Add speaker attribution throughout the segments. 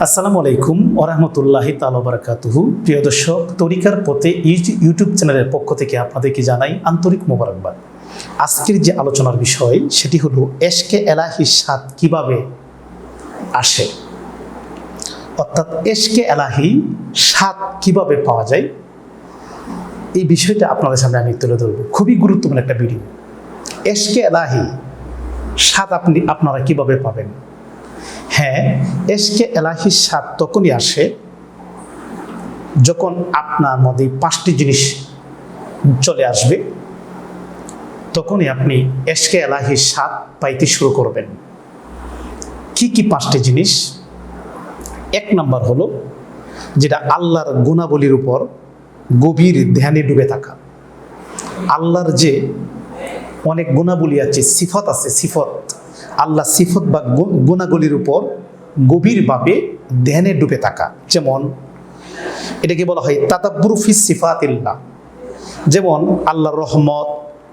Speaker 1: আসসালামু আলাইকুম ওরহমতুল্লাহি তালবারাকাতুহু প্রিয় দর্শক, তরিকার পথে ইউটি- ইউটিউব চ্যানেলের পক্ষ থেকে আপনাদেরকে জানাই আন্তরিক মোবারকবাদ। আজকের যে আলোচনার বিষয়, সেটি হলো এশকে এলাহি স্বাদ কীভাবে আসে? অর্থাৎ এশকে এলাহি স্বাদ কীভাবে পাওয়া যায়? এই বিষয়টা আপনাদের সামনে আমি তুলে ধরব। খুবই গুরুত্বপূর্ণ একটা ভিডিও। এশকে এলাহি স্বাদ আপনি, আপনারা কীভাবে পাবেন? হ্যাঁ এসকে এলাহির স্বাদ তখনই আসে যখন আপনার মধ্যে পাঁচটি জিনিস চলে আসবে। তখনই আপনি এসকে এলাহির স্বাদ পাইতে শুরু করবেন। কি কি পাঁচটি জিনিস? এক নম্বর হলো যেটা আল্লাহর গুণাবলীর উপর গভীর ধ্যানে ডুবে থাকা। আল্লাহর যে অনেক গুণাবলী আছে, সিফত আছে, সিফত। আল্লাহ সিফত বা গুণাগুলির উপর গভীরভাবে ধ্যানে ডুবে থাকা। যেমন এটাকে বলা হয় তাতাব্বুরফি সিফাতিল্লাহ। যেমন আল্লাহর রহমত,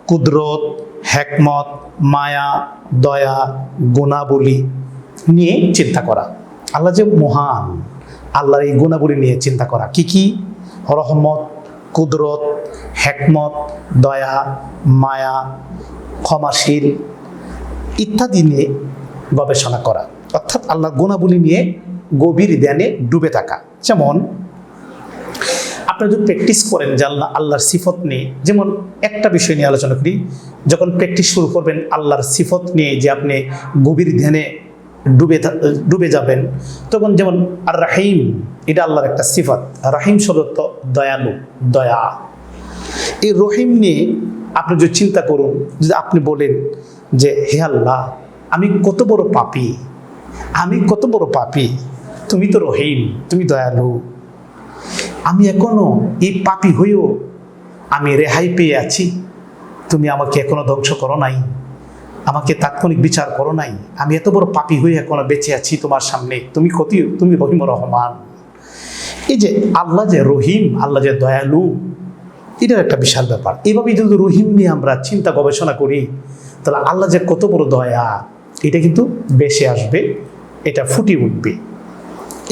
Speaker 1: কুদরত, হেকমত, মায়া, দয়া, গুণাবলী নিয়ে চিন্তা করা। আল্লাহ যে মহান, আল্লাহর এই গুণাবলী নিয়ে চিন্তা করা। কি কি? রহমত, কুদরত, হেকমত, দয়া, মায়া, ক্ষমাশীল ইত্যাদি নিয়ে গবেষণা করা। অর্থাৎ আল্লাহর গুণাবলী নিয়ে গভীর ধ্যানে ডুবে থাকা। যেমন আপনারা যদি প্র্যাকটিস করেন যে আল্লাহ আল্লাহর সিফত নিয়ে, যেমন একটা বিষয় নিয়ে আলোচনা করি, যখন প্র্যাকটিস শুরু করবেন আল্লাহর সিফত নিয়ে যে আপনি গভীর ধ্যানে ডুবে ডুবে যাবেন, তখন যেমন আর রাহিম এটা আল্লাহর একটা সিফত। রাহিম শব্দ দয়ালু, দয়া। এই রহিম নিয়ে আপনি যদি চিন্তা করুন, যদি আপনি বলেন যে, হে আল্লাহ, আমি কত বড় পাপী, আমি কত বড় পাপী, তুমি তো রহিম, তুমি দয়ালু। আমি এখনও এই পাপী হয়েও আমি রেহাই পেয়ে আছি। তুমি আমাকে এখনও ধ্বংস করো নাই, আমাকে তাৎক্ষণিক বিচার করো নাই। আমি এত বড় পাপী হয়ে এখনও বেঁচে আছি তোমার সামনে। তুমি কত তুমি রহিম রহমান। এই যে, আল্লাহ যে রহিম, আল্লাহ যে দয়ালু এটার একটা বিশাল ব্যাপার। এইভাবে যদি রহিম নিয়ে আমরা চিন্তা গবেষণা করি, তাহলে আল্লাহ যে কত বড় দয়া, এটা কিন্তু বেশি আসবে, এটা ফুটে উঠবে।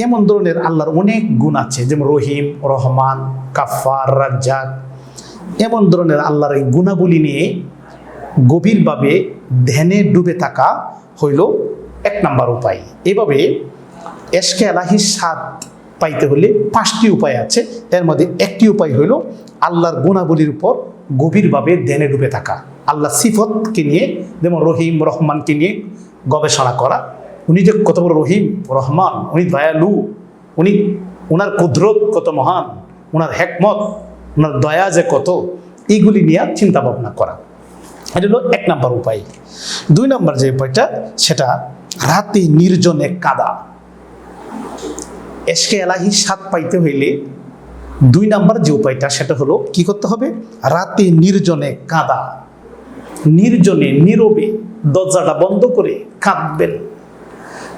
Speaker 1: এমন ধরনের আল্লাহর অনেক গুণ আছে, যেমন রহিম, রহমান কাফার রাজ্জাক। এমন ধরনের আল্লাহর এই গুণাবলী নিয়ে গভীরভাবে ধ্যানে ডুবে থাকা হইল এক নাম্বার উপায়। এভাবে এসকে আলাহির স্বাদ পাইতে হলে পাঁচটি উপায় আছে, এর মধ্যে একটি উপায় হইল আল্লাহর গুণাবলীর উপর গভীরভাবে ধ্যানে ডুবে থাকা। আল্লাহ সিফতকে নিয়ে, যেমন রহিম, রহমানকে নিয়ে গবেষণা করা। উনি যে কত বড় রহিম, রহমান, উনি দয়ালু, উনি ওনার কুদরত কত মহান ওনার হেকমত ওনার দয়া যে কত, এইগুলি নিয়ে চিন্তা ভাবনা করা। এটা হলো এক নম্বর উপায়। দুই নম্বর যে উপায়টা, সেটা রাতে নির্জনে কাদা। এসকে এলাহি স্বাদ পাইতে হইলে দুই নাম্বার যে উপায়টা, সেটা হলো কি করতে হবে? রাতে নির্জনে কাঁদা। নির্জনে, নীরবে দরজাটা বন্ধ করে কাঁদবেন।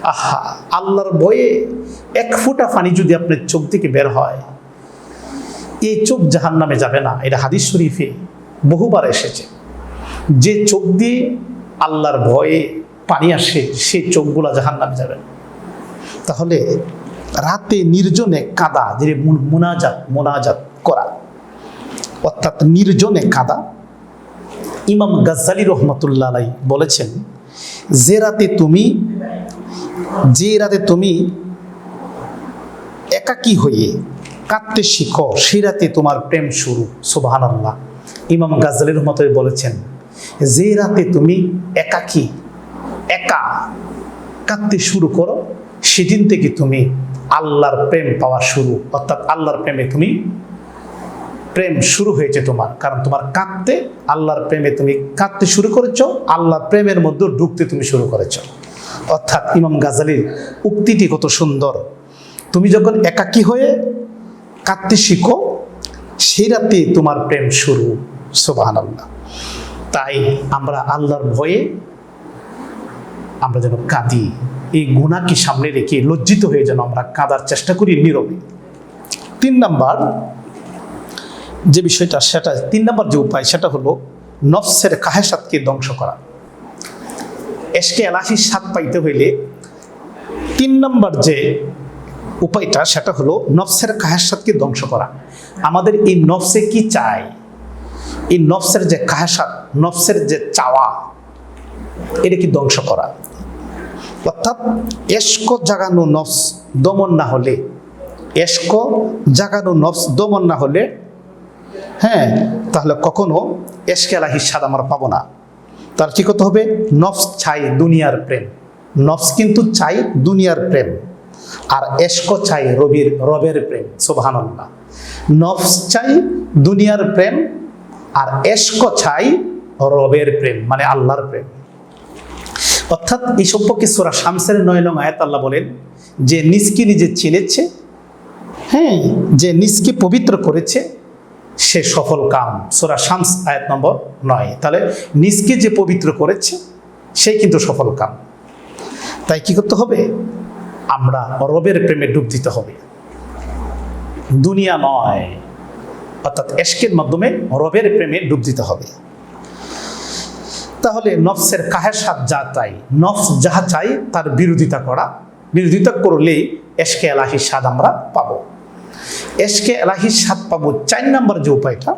Speaker 1: আহা, আল্লাহর ভয়ে এক ফোঁটা পানি যদি আপনার চোখ থেকে বের হয়, এই চোখ জাহান নামে যাবে না। এটা হাদিস শরীফে বহুবার এসেছে। যে চোখ দিয়ে আল্লাহর ভয়ে পানি আসে, সেই চোখগুলা জাহান নামে যাবে তাহলে রাতে নির্জনে কাদা যে মোনাজাত মোনাজাত করা। অর্থাৎ নির্জনে কাদা। ইমাম গাজ্জালি রহমতুল্লাহ আলাই বলেছেন, যে রাতে তুমি যে রাতে তুমি একাকী হয়ে কাঁদতে শিখো সেই রাতে তোমার প্রেম শুরু। সুবাহান আল্লাহ ইমাম গাজ্জালি রহমত বলেছেন, যে রাতে তুমি একাকী, একা কাঁদতে শুরু করো, সেদিন থেকে তুমি আল্লাহর প্রেম পাওয়া শুরু। অর্থাৎ আল্লাহর প্রেমে তুমি প্রেম শুরু হয়েছে তোমার। কারণ তোমার কাঁদতে, আল্লাহর প্রেমে তুমি কাঁদতে শুরু করেছ, আল্লাহর প্রেমের মধ্যে ঢুকতে তুমি শুরু করেছ। অর্থাৎ ইমাম গাজালির উক্তিটি কত সুন্দর। তুমি যখন একাকী হয়ে কাঁদতে শিখো, সেই রাতে তোমার প্রেম শুরু। সোবাহান আল্লাহ তাই আমরা আল্লাহর ভয়ে আমরা যেন কাঁদি। এই গুণাকে সামনে রেখে লজ্জিত হয়ে যেন আমরা কাঁদার চেষ্টা করি নীরবে। তিন নাম্বার যে বিষয়টা, সেটা, তিন নাম্বার যে উপায়, সেটা হলো নফসের কাহেসাতকে ধ্বংস করা। এসকে এলাহির স্বাদ পাইতে হইলে তিন নম্বর যে উপায়টা, সেটা হলো নফসের কাহাসাতকে ধ্বংস করা। আমাদের এই নফসে কি চাই? এই নফসের যে কাহাসাত, নফসের যে চাওয়া, এটা কি ধ্বংস করা? অর্থাৎ এস্ক জাগানো নফস দমন না হলে এস্ক জাগানো নফস দমন না হলে হ্যাঁ তাহলে কখনো এসকেলাহির স্বাদ আমরা পাবো না। তার কি করতে হবে? নফস চাই দুনিয়ার প্রেম। নফস কিন্তু চাই দুনিয়ার প্রেম। আর এস্ক চাই রবির, রবের প্রেম সোভানল্লাহ নফস চাই দুনিয়ার প্রেম, আর এস্ক চাই রবের প্রেম মানে আল্লাহর প্রেম। অর্থাৎ এই সম্পর্কে সোরা শামসের নয় নং আয়াত আল্লাহ বলেন, যে নিজকে নিজে চিনেছে হ্যাঁ যে নিজকে পবিত্র করেছে, সে সফল কাম। সোরা শামস আয়াত নম্বর নয়। তাহলে নিজকে যে পবিত্র করেছে, সে কিন্তু সফল কাম। তাই কি করতে হবে? আমরা রবের প্রেমে ডুব দিতে হবে। দুনিয়া নয়, অর্থাৎ এশকের মাধ্যমে রবের প্রেমে ডুব দিতে হবে। তাহলে নফসের কাহের সাথ যা চাই, নফস যাহা চাই তার বিরোধিতা করা। বিরোধিতা করলেই এশকে এলাহির স্বাদ আমরা পাবো। এশকে এলাহির স্বাদ পাবো চার নম্বর যে উপায়টা,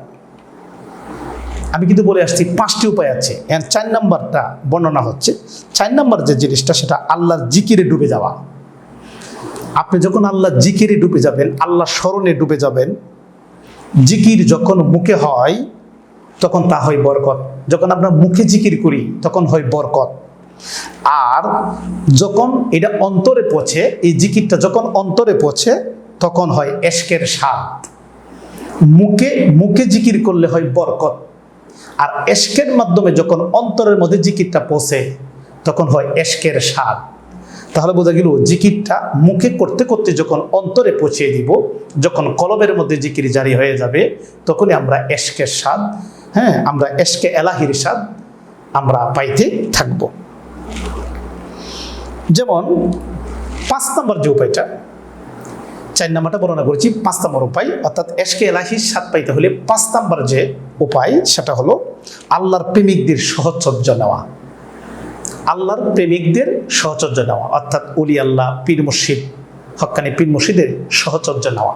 Speaker 1: আমি কিন্তু বলে আসছি পাঁচটি উপায় আছে। এর চার নম্বরটা বর্ণনা হচ্ছে। চার নম্বর যে জিনিসটা, সেটা আল্লাহর জিকিরে ডুবে যাওয়া। আপনি যখন আল্লাহ জিকিরে ডুবে যাবেন আল্লাহ স্মরণে ডুবে যাবেন, জিকির যখন মুখে হয়, তখন তা হয় বরকত। যখন আমরা মুখে জিকির করি, তখন হয় বরকত। আর যখন এটা অন্তরে পৌঁছে, এই জিকিরটা যখন অন্তরে পৌঁছে, তখন হয় এশকের স্বাদ। মুখে মুখে জিকির করলে হয় বরকত। আর এশকের মাধ্যমে যখন অন্তরের মধ্যে জিকিরটা পচে তখন হয় এশকের স্বাদ। তাহলে বোঝা গেল, জিকিরটা মুখে করতে করতে যখন অন্তরে পৌঁছিয়ে দিব, যখন কলমের মধ্যে জিকির জারি হয়ে যাবে, তখনই আমরা এশকের স্বাদ হ্যাঁ আমরা এশকে এলাহির স্বাদ আমরা পাইতে থাকব। যেমন, পাঁচ নম্বর যে উপায়টা, চার নাম্বারটা বর্ণনা করেছি, পাঁচ নম্বর উপায়, অর্থাৎ এশকে এলাহির স্বাদ পাইতে হলে পাঁচ নম্বর যে উপায়, সেটা হলো আল্লাহর প্রেমিকদের সহচর্য নেওয়া। আল্লাহর প্রেমিকদের সহচর্য নেওয়া, অর্থাৎ উলি আল্লাহ, পীর মুর্শিদ হক্কানি পীর মুর্শিদের সহচর্য নেওয়া।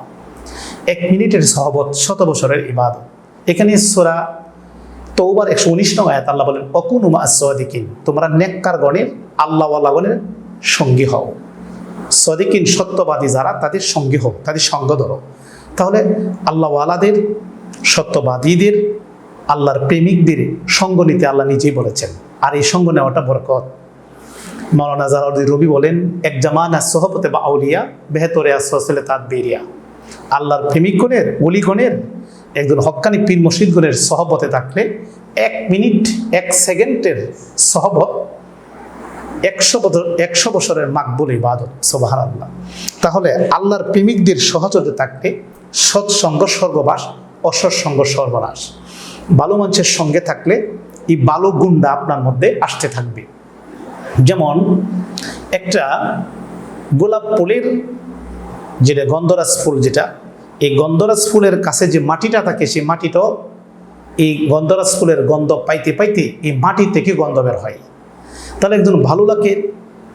Speaker 1: এক মিনিটের সহবত শত বছরের ইবাদ এখানে সোরা তৌবার একশো উনিশ নং আয়াত আল্লাহ বলেন অকুনুমা সদিকিন তোমরা নেককার গণের, আল্লাহওয়ালা গণের সঙ্গী হও। সদিকিন সত্যবাদী যারা, তাদের সঙ্গী হোক তাদের সঙ্গ ধরো। তাহলে আল্লাহওয়ালাদের, সত্যবাদীদের, আল্লাহর প্রেমিকদের সঙ্গ নিতে আল্লাহ নিজেই বলেছেন। আর এই সঙ্গ নেওয়াটা বরকত। মৌলানা জালাউদ্দিন রবি বলেন, এক জামানা সোহবতে বা আউলিয়া, বেহতরে আসলে তার বেরিয়া আল্লাহর প্রেমিকগণের অলিগণের একজন হক্কানি পীর মসজিদগণের সহবতে থাকলে এক মিনিট, এক সেকেন্ডের সহবত একশো বছর, একশো বছরের মাকবুল ইবাদত সোবাহান আল্লাহ তাহলে আল্লাহর প্রেমিকদের সহযোগে থাকলে সৎসঙ্গ স্বর্গবাস অসৎসঙ্গ সর্বনাশ। ভালো মানুষের সঙ্গে থাকলে এই ভালো গুণটা আপনার মধ্যে আসতে থাকবে। যেমন একটা গোলাপ ফুলের, যেটা গন্ধরাজ ফুল যেটা এই গন্ধরাজ ফুলের কাছে যে মাটিটা থাকে, সেই মাটিটাও এই গন্ধরাজ ফুলের গন্ধ পাইতে পাইতে এই মাটি থেকে গন্ধ বের হয়। তাহলে একজন ভালো লাগে,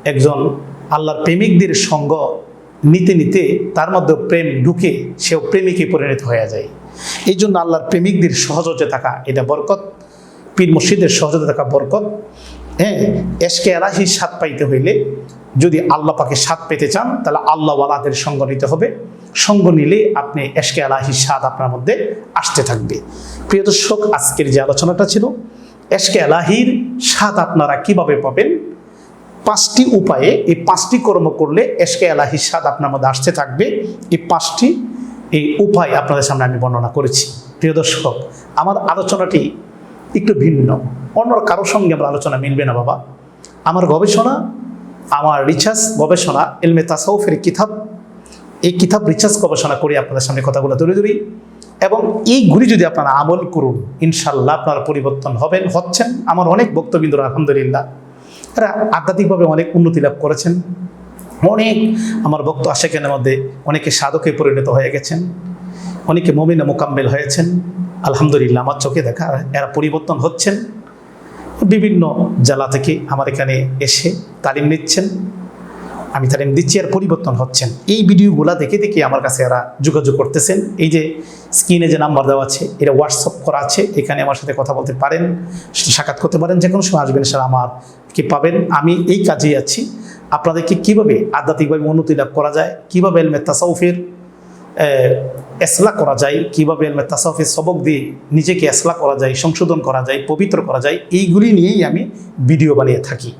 Speaker 1: একজন আল্লাহর প্রেমিকদের সঙ্গ নিতে নিতে তার মধ্যে প্রেম ঢুকে সেও প্রেমিকে পরিণত হয়ে যায়। এই জন্য আল্লাহর প্রেমিকদের সহজতে থাকা এটা বরকত পীর মসজিদের সহজতে থাকা বরকত। হ্যাঁ এসকে এলাহির স্বাদ পাইতে হইলে যদি আল্লাহ পাকে স্বাদ পেতে চান, তাহলে আল্লাহওয়ালাদের সঙ্গ নিতে হবে। সঙ্গ নিলে আপনি এসকে এলাহির স্বাদ আপনার মধ্যে আসতে থাকবে। প্রিয় দর্শক, আজকের যে আলোচনাটা ছিল এসকে আলাহির স্বাদ আপনারা কীভাবে পাবেন? পাঁচটি উপায়ে এই পাঁচটি কর্ম করলে এসকে এলাহির স্বাদ আপনার মধ্যে আসতে থাকবে। এই পাঁচটি, এই উপায় আপনাদের সামনে আমি বর্ণনা করেছি। প্রিয় দর্শক, আমার আলোচনাটি একটু ভিন্ন। অন্য কারোর সঙ্গে আমার আলোচনা মিলবে না বাবা। আমার গবেষণা আমার রিচার্জ গবেষণা এলমে তাসাউফের কিতাব, এই কিতাব রিচার্জ গবেষণা করে আপনাদের সামনে কথাগুলো তুলে ধরি। এবং এইগুলি যদি আপনারা আমল করুন ইনশাল্লাহ আপনারা পরিবর্তন হবেন, হচ্ছেন। আমার অনেক বক্তবিন্দুরা আলহামদুলিল্লাহ এরা আধ্যাত্মিকভাবে অনেক উন্নতি লাভ করেছেন। অনেক আমার বক্ত আশেকেনের মধ্যে অনেকে সাধকে পরিণত হয়ে গেছেন। অনেকে মমিনা মোকাম্মেল হয়েছেন। আলহামদুলিল্লাহ, আমার চোখে দেখা, এরা পরিবর্তন হচ্ছেন। বিভিন্ন জেলা থেকে আমার এখানে এসে তালিম নিচ্ছেন। আমি তালিম দিচ্ছি আর পরিবর্তন হচ্ছেন। এই ভিডিওগুলো দেখে দেখে আমার কাছে এরা যোগাযোগ করতেছেন। এই যে স্ক্রিনে যে নাম্বার দেওয়া আছে, এটা হোয়াটসঅ্যাপ করা আছে। এখানে আমার সাথে কথা বলতে পারেন সাক্ষাৎ করতে পারেন। যে কোনো সময় আসবেন স্যার আমার কি পাবেন। আমি এই কাজেই আছি। আপনাদেরকে কীভাবে আধ্যাত্মিকভাবে উন্নতি লাভ করা যায়, কীভাবে এলমে তাসাউফের এসলা করা যায়, কীভাবে এলমে তাসাউফের সবক দিয়ে নিজেকে এসলা করা যায়, সংশোধন করা যায়, পবিত্র করা যায়, এইগুলি নিয়েই আমি ভিডিও বানিয়ে থাকি।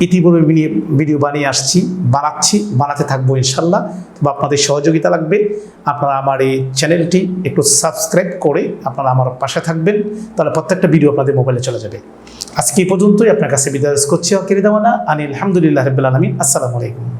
Speaker 1: ইতিপূর্বে ভিডিও- ভিডিও বানিয়ে আসছি, বানাচ্ছি, বানাতে থাকব ইনশাল্লাহ। বা আপনাদের সহযোগিতা লাগবে। আপনারা আমার এই চ্যানেলটি একটু সাবস্ক্রাইব করে আপনারা আমার পাশে থাকবেন, তাহলে প্রত্যেকটা ভিডিও আপনাদের মোবাইলে চলে যাবে। আজকে এই পর্যন্তই, আপনার কাছে বিদায় করছি অকিরিদামানা আনি আলহামদুলিল্লাহ রবিল আলমিন। আসসালামু আলাইকুম।